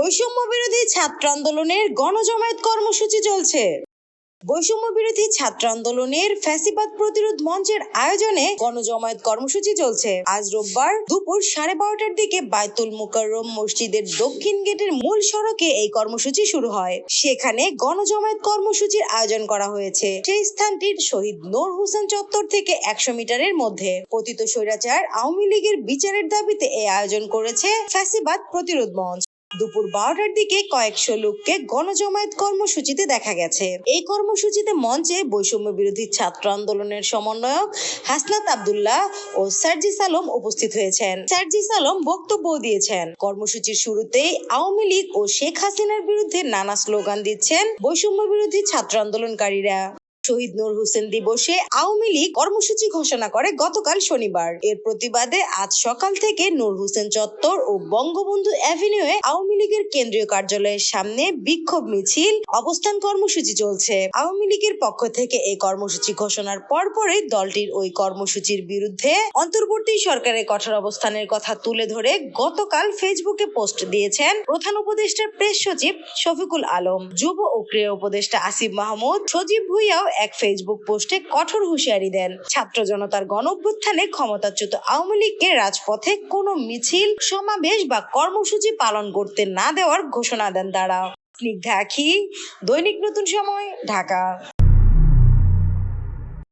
বৈষম্য বিরোধী ছাত্র আন্দোলনের গণজমায়েত কর্মসূচি চলছে। বৈষম্য বিরোধী ছাত্র আন্দোলনের ফ্যাসিবাদ প্রতিরোধ মঞ্চের আয়োজনে গণজমায়েত কর্মসূচি চলছে। আজ রোববার দুপুর সাড়ে বারোটার দিকে বায়তুল মুকাররম মসজিদের দক্ষিণ গেটের মূল সড়কে এই কর্মসূচি শুরু হয়। সেখানে গণজমায়েত কর্মসূচির আয়োজন করা হয়েছে। সেই স্থানটির শহীদ নূর হোসেন চত্বর থেকে একশো মিটারের মধ্যে। পতিত স্বৈরাচার আওয়ামী লীগের বিচারের দাবিতে এই আয়োজন করেছে ফ্যাসিবাদ প্রতিরোধ মঞ্চ। দুপুর বারোটার দিকে কয়েকশো লোককে গণজমায়েত কর্মসূচিতে দেখা গেছে। এই কর্মসূচিতে মঞ্চে বৈষম্য বিরোধী ছাত্র আন্দোলনের সমন্বয়ক হাসনাত আবদুল্লাহ ও সার্জিস আলম উপস্থিত হয়েছেন। সার্জিস আলম বক্তব্য দিয়েছেন। কর্মসূচির শুরুতেই আওয়ামী লীগ ও শেখ হাসিনার বিরুদ্ধে নানা স্লোগান দিচ্ছেন বৈষম্য বিরোধী ছাত্র আন্দোলনকারীরা। শহীদ নূর হোসেন দিবসে আওয়ামী লীগ কর্মসূচি ঘোষণা করে গতকাল শনিবার। এর প্রতিবাদে আজ সকাল থেকে নূর হোসেন চত্বর ও বঙ্গবন্ধু অ্যাভিনিউয়ে আওয়ামী লীগের কেন্দ্রীয় কার্যালয়ের সামনে বিক্ষোভ মিছিল, অবস্থান কর্মসূচি চলছে। আওয়ামী লীগের পক্ষ থেকে এই কর্মসূচি ঘোষণার পরপরই দলটির ওই কর্মসূচির বিরুদ্ধে অন্তর্বর্তী সরকারের কঠোর অবস্থানের কথা তুলে ধরে গতকাল ফেসবুকে পোস্ট দিয়েছেন প্রধান উপদেষ্টার প্রেস সচিব শফিকুল আলম। যুব ও ক্রীড়া উপদেষ্টা আসিফ মাহমুদ, সজীব ভুইয়াও এক ফেসবুক পোস্টে কঠোর হুঁশিয়ারি দেন। ছাত্র জনতার গণ অভ্যুত্থানে ক্ষমতাচ্যুত আওয়ামী লীগকে রাজপথে কোনো মিছিল, সমাবেশ বা কর্মসূচি পালন করতে না দেওয়ার ঘোষণা দেন তারা। স্নিগ্ধা আখি দৈনিক নতুন সময়, ঢাকা।